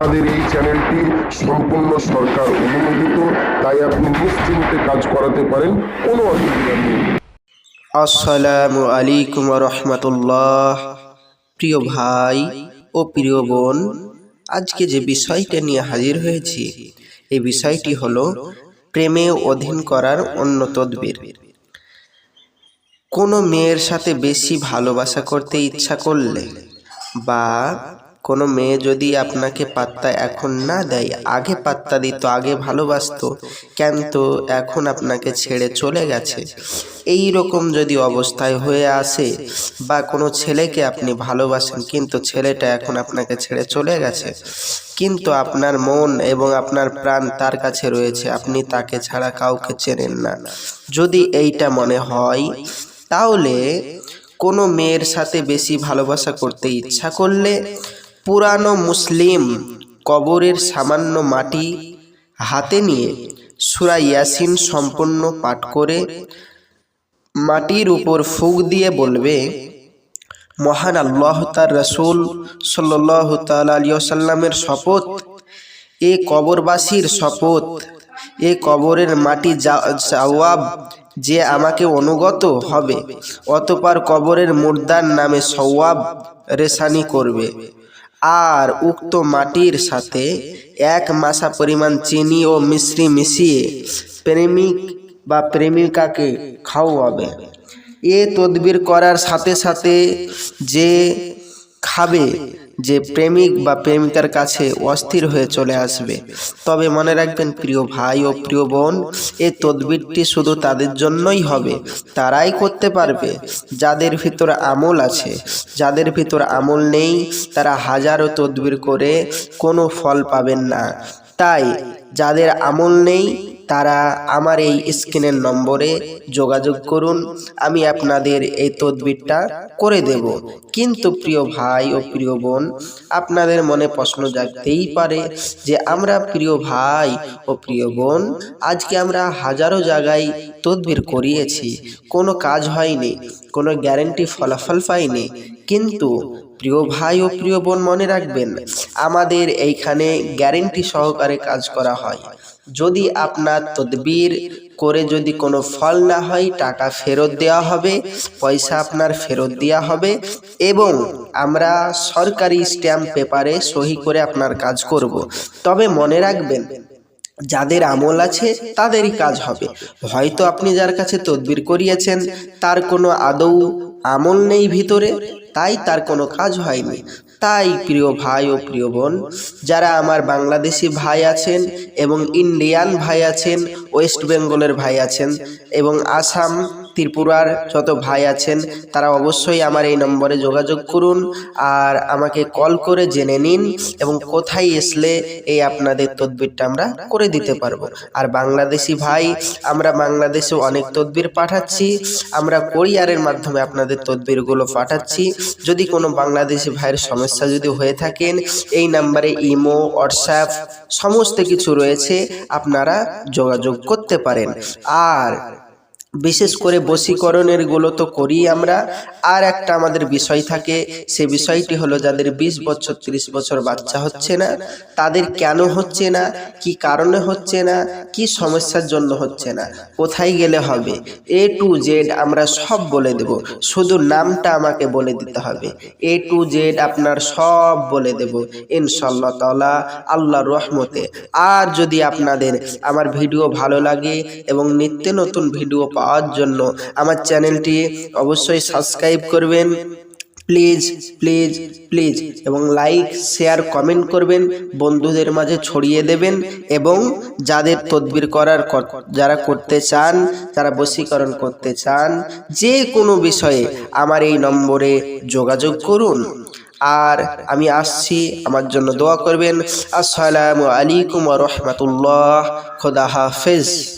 আমাদের এই চ্যানেলটি সম্পূর্ণ সরকার অনুমোদিত, তাই আপনি নিশ্চিন্তে কাজ করাতে পারেন, কোনো অসুবিধা নেই। আসসালামু আলাইকুম রহমতুল্লাহ। প্রিয় ভাই ও প্রিয় বোন, আজকে যে বিষয়টা নিয়ে হাজির হয়েছি, এই বিষয়টি হলো প্রেমে অধীন করার অন্য তদবির। কোনো মেয়ের সাথে বেশি ভালোবাসা করতে ইচ্ছা করলে বা কোনো মেয়ে যদি আপনাকে পাত্তা এখন না দেয়, আগে পাত্তা দিত, আগে ভালোবাসতো তো এখন আপনাকে ছেড়ে চলে গেছে? এই রকম যদি অবস্থায় হয়ে আসে বা কোনো ছেলেকে আপনি ভালোবাসেন, কিন্তু ছেলেটা এখন আপনাকে ছেড়ে চলে গেছে, কিন্তু আপনার মন এবং আপনার প্রাণ তার কাছে রয়েছে, আপনি তাকে ছাড়া কাউকে চেনেন না। যদি এইটা মনে হয়, তাহলে কোনো মেয়ের সাথে বেশি ভালোবাসা করতে ইচ্ছা করলে পুরানো মুসলিম কবরের সামান্য মাটি হাতে নিয়ে সুরা ইয়াসিন সম্পূর্ণ পাঠ করে মাটির উপর ফুক দিয়ে বলবে, মহান আল্লাহ তার রসুল সাল্লাহ তাল্লামের শপথ। এ কবরবাসীর শপথ। এ কবরের মাটি জবাব যে আমাকে অনুগত হবে। অতপার কবরের মুর্দার নামে সওয়াব রেশানি করবে। আর উক্ত মাটির সাথে এক মাসা পরিমাণ চিনি ও মিশ্রি মিশিয়ে প্রেমিক বা প্রেমিকাকে খাওয়াবে। এ তদবির করার সাথে সাথে যে খাবে যে প্রেমিক বা প্রেমিকার কাছে অস্থির হয়ে চলে আসবে। তবে মনে রাখবেন, প্রিয় ভাই ও প্রিয় বোন এই তদবিরটি শুধু তাদের জন্যই হবে, তারাই করতে পারবে। যাদের ভিতর আমল আছে, যাদের ভিতর আমল নেই, তারা হাজারো তদবির করে কোনো ফল পাবেন না। তাই যাদের আমল নেই তারা আমার এই স্ক্রিনের নম্বরে যোগাযোগ করুন, আমি আপনাদের এই তদবিরটা করে দেব। কিন্তু প্রিয় ভাই ও প্রিয় বোন, আপনাদের মনে প্রশ্ন জাগতেই পারে যে আমরা প্রিয় ভাই ও প্রিয় বোন, আজকে আমরা হাজারো জায়গায় তদবির করিয়েছি। কোনো কাজ হয়নি, কোনো গ্যারেন্টি ফলাফল পাইনি। কিন্তু প্রিয় ভাই ও প্রিয় বোন মনে রাখবেন, আমাদের এইখানে গ্যারেন্টি সহকারে কাজ করা হয়। যদি আপনার তদবির করে যদি কোনো ফল না হয়, টাকা ফেরত দেওয়া হবে, পয়সা আপনার ফেরত দেওয়া হবে এবং আমরা সরকারি স্ট্যাম্প পেপারে সহি করে আপনার কাজ করব। তবে মনে রাখবেন, যাদের আমল আছে তাদেরই কাজ হবে। হয়তো আপনি যার কাছে তদবির করিয়েছেন, তার কোনো আদৌ আমল নেই ভিতরে, তাই তার কোনো কাজ হয়নি। তাই প্রিয় ভাই ও প্রিয় বোন, যারা আমার বাংলাদেশি ভাই আছেন এবং ইন্ডিয়ান ভাই আছেন, ওয়েস্ট বেঙ্গলের ভাই আছেন এবং আসাম ত্রিপুরার যত ভাই আছেন, তারা অবশ্যই আমার এই নম্বরে যোগাযোগ করুন আর আমাকে কল করে জেনে নিন এবং কোথায় আসলে এই আপনাদের তদবিরটা আমরা করে দিতে পারব। আর বাংলাদেশি ভাই, আমরা বাংলাদেশে অনেক তদবির পাঠাচ্ছি, আমরা কোরিয়ারের মাধ্যমে আপনাদের তদবিরগুলো পাঠাচ্ছি। যদি কোনো বাংলাদেশি ভাইয়ের সমস্যা যদি হয়ে থাকেন, এই নাম্বারে ইমো, হোয়াটসঅ্যাপ, সমস্ত কিছু রয়েছে, আপনারা যোগাযোগ করতে পারেন। আর বিশেষ করে বশীকরণেরগুলো তো করি আমরা। আর একটা আমাদের বিষয় থাকে, সে বিষয়টি হলো যাদের ২০ বছর ৩০ বছর বাচ্চা হচ্ছে না, তাদের কেন হচ্ছে না, কি কারণে হচ্ছে না, কি সমস্যার জন্য হচ্ছে না, কোথায় গেলে হবে এ টু জেড আমরা সব বলে দেব, শুধু নামটা আমাকে বলে দিতে হবে এ টু জেড আপনার সব বলে দেব ইনশাল্লাহ তালা আল্লাহর রহমতে। আর যদি আপনাদের আমার ভিডিও ভালো লাগে এবং নিত্য নতুন ভিডিও পাওয়ার জন্য আমার চ্যানেলটি অবশ্যই সাবস্ক্রাইব করবেন। প্লিজ প্লিজ প্লিজ এবং লাইক, শেয়ার, কমেন্ট করবেন, বন্ধুদের মাঝে ছড়িয়ে দেবেন এবং যাদের তদবির করার কর- যারা করতে চান, যারা বশীকরণ করতে চান, যে কোনো বিষয়ে আমার এই নম্বরে যোগাযোগ করুন। আর আমি আসছি, আমার জন্য দোয়া করবেন। আসসালামু আলাইকুম রহমতুল্লাহ। খোদা হাফেজ।